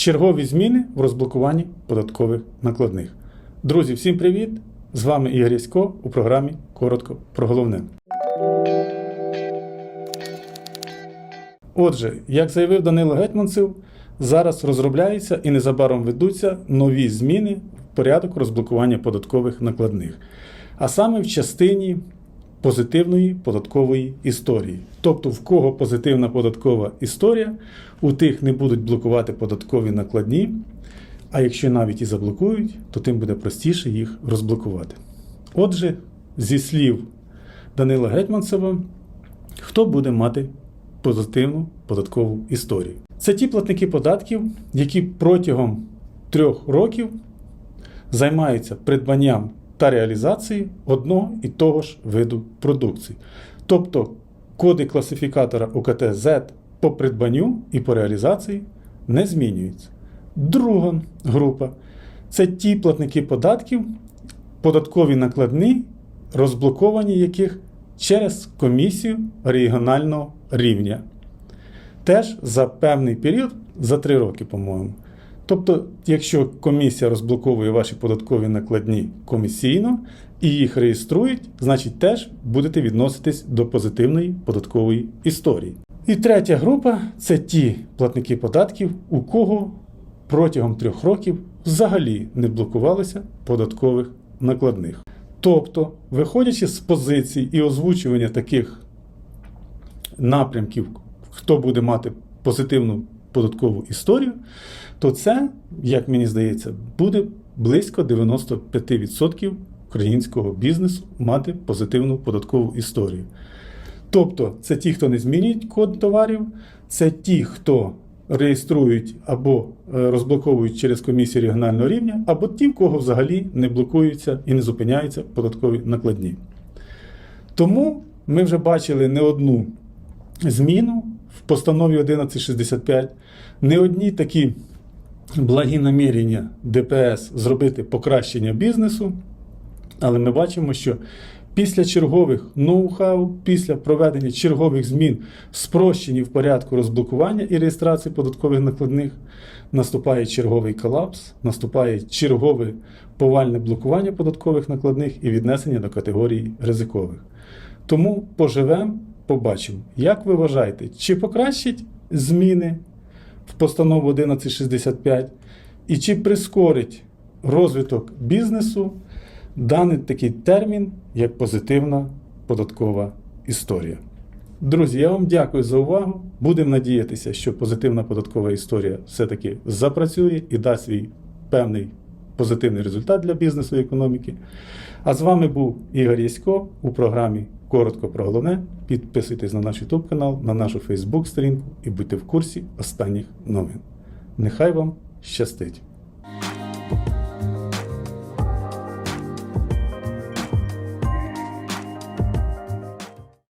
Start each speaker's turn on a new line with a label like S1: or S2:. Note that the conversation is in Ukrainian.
S1: чергові зміни в розблокуванні податкових накладних. Друзі, всім привіт! З вами Ігор Ясько у програмі Коротко про головне. Отже, як заявив Данило Гетманцев, зараз розробляються і незабаром ведуться нові зміни в порядок розблокування податкових накладних, а саме в частині позитивної податкової історії. Тобто, в кого позитивна податкова історія, у тих не будуть блокувати податкові накладні. А якщо навіть і заблокують, то тим буде простіше їх розблокувати. Отже, зі слів Данила Гетманцева, хто буде мати позитивну податкову історію? Це ті платники податків, які протягом трьох років займаються придбанням та реалізацією одного і того ж виду продукції. Тобто коди класифікатора УКТ-Z по придбанню і по реалізації не змінюються. Друга група це ті платники податків, податкові накладні, розблоковані яких через комісію регіонального рівня. Теж за певний період, за 3 роки, по-моєму. Тобто, якщо комісія розблоковує ваші податкові накладні комісійно і їх реєструють, значить теж будете відноситись до позитивної податкової історії. І третя група це ті платники податків, у кого протягом трьох років взагалі не блокувалися податкових накладних. Тобто, виходячи з позицій і озвучування таких напрямків, хто буде мати позитивну податкову історію, то це, як мені здається, буде близько 95% українського бізнесу мати позитивну податкову історію. Тобто, це ті, хто не змінюють код товарів, це ті, хто реєструють або е, розблоковують через комісію регіонального рівня, або ті, в кого взагалі не блокуються і не зупиняються податкові накладні. Тому ми вже бачили не одну зміну в постанові 1165, не одні такі благі намірення ДПС зробити покращення бізнесу, але ми бачимо, що після чергових ноу-хау, після проведення чергових змін спрощені в порядку розблокування і реєстрації податкових накладних, наступає черговий колапс, наступає чергове повальне блокування податкових накладних і віднесення до категорії ризикових. Тому поживемо, побачимо. Як ви вважаєте, чи покращить зміни в постанову 1165 і чи прискорить розвиток бізнесу даний такий термін, як позитивна податкова історія? Друзі, я вам дякую за увагу. Будемо надіятися, що позитивна податкова історія все-таки запрацює і дасть свій певний позитивний результат для бізнесу і економіки. А з вами був Ігор Ясько у програмі Коротко про головне. Підписуйтесь на наш YouTube канал, на нашу Facebook сторінку і будьте в курсі останніх новин. Нехай вам щастить!